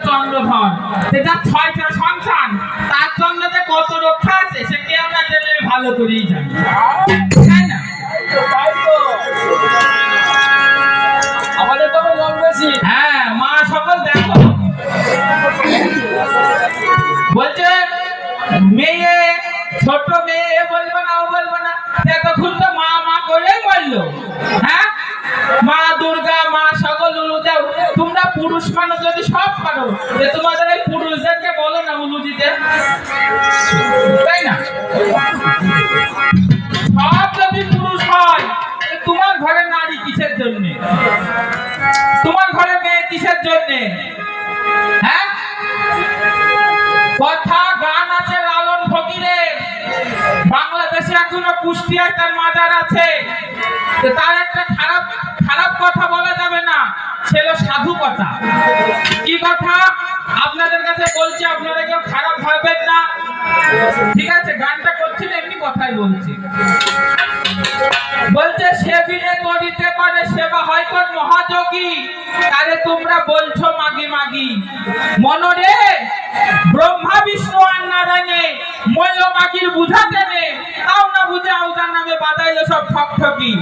চন্দ্রধর সেটা ছয়টা সন্তান, তার জন্য কত রক্ষা আছে সে কে আমরা ভালো করেই জানি। পুরুষ মানুষ যদি সব যে তোমাদের এই পুরুষদেরকে বলো না দিতে তাই না? কিসের হ্যাঁ? কথা, গান আছে লালন বাংলাদেশে কুষ্টিয়ায় তার মাজার আছে। তার একটা খারাপ খারাপ কথা বলা যাবে। ছিল সাধু কথা। কি কথা? আপনাদের কাছে বলছি, আপনারা কেউ খারাপ ভাববেন না। ঠিক আছে, গানটা করছি না এমনি কথাই বলছি। বলছে, সে বিনে করিতে পারে সেবা হয় কোন মহাযোগী? তারে তোমরা বলছো মাগি মাগি। মনরে ব্রহ্মা, বিষ্ণু আর নারায়ণে মল্ল মাগির বুঝাতে নে তাও না বুঝে আউজার নামে বাদাইলো সব ঠক ঠকি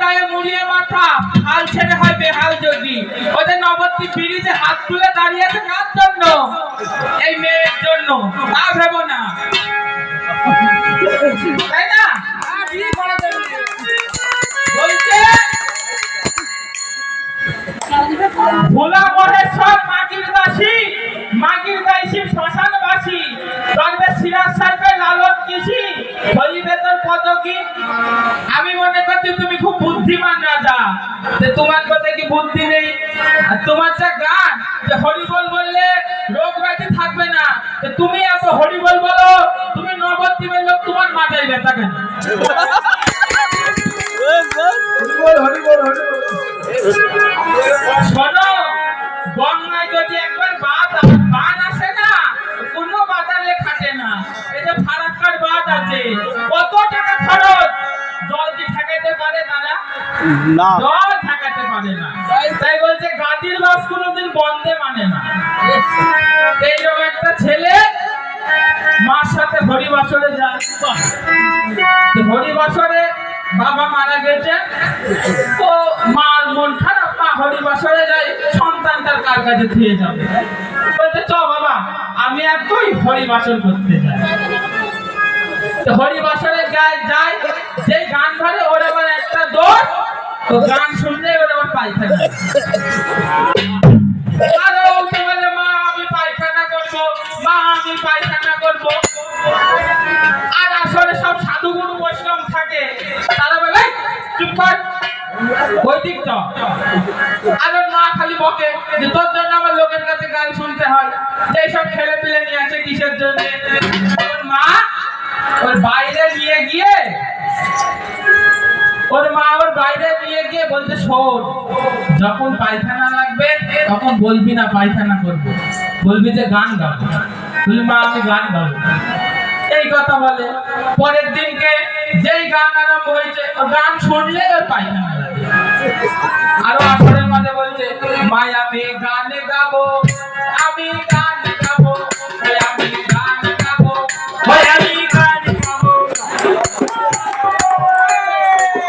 গায়ে মুড়িয়ে মাথা, হাল ছেড়ে হয় বেহাল যোগী। ওদের নবদ্বীপ ব্রিজে হাত তুলে দাঁড়িয়েছে কার জন্য? এই মেয়ের জন্য। তা ভেবো না। মাগির দাসী মাগির দাসী শ্মশানবাসী। তবে সিরাজ সাহেবের লালন কিসি? হইবে তোর আমি মনে করছি তুমি খুব বুদ্ধিমান রাজা। তোমার কথা কি বুদ্ধি নেই? আর তোমার যা গান, যে হরিবল বললে রোগ ব্যাধি থাকবে না। তুমি এত হরিবল বলো, তুমি নবদ্বীপের লোক তোমার মাথায় ব্যথা কেন? না। তাই বলছে, গাদির বাস বন্ধে মানে না। একটা ছেলে, মার সাথে যায়। বাবা মারা গেছে। মার মন খারাপ, মা হরিবাসরে যায়, সন্তান তার কার কাছে ধুয়ে যাবে? বলছে, চ বাবা, আমি আর তুই হরিবাসর করতে যাই। হরিবাসরে যায় যায় যে গান ধরে, ওর তো গান শুনলে ওর আবার পায়খানা আরে বলে, মা, আমি পায়খানা করব, মা, আমি পায়খানা করব। আর আসলে সব সাধুগুরু বৈষ্ণব থাকে। তারা বলে চুপ কর, ওই দিক চ। আর মা খালি বকে যে, তোর জন্য আমার লোকের কাছে গান শুনতে হয়। যে সব ছেলে পিলে নিয়ে আছে কিসের জন্য? মা, ওর বাইরে নিয়ে গিয়ে বলতে শোন, যখন পায়খানা লাগবে, তখন বলবি না পায়খানা করব। বলবি যে গান গাবো। বলবি, মা, আমি গান গাবো। এই কথা বলে। পরের দিনকে যেই গান আরম্ভ হয়েছে গান শুনলে পায়খানা আরও আসরের মাঝে বলছে মাই আমি গানে গাবো, আমি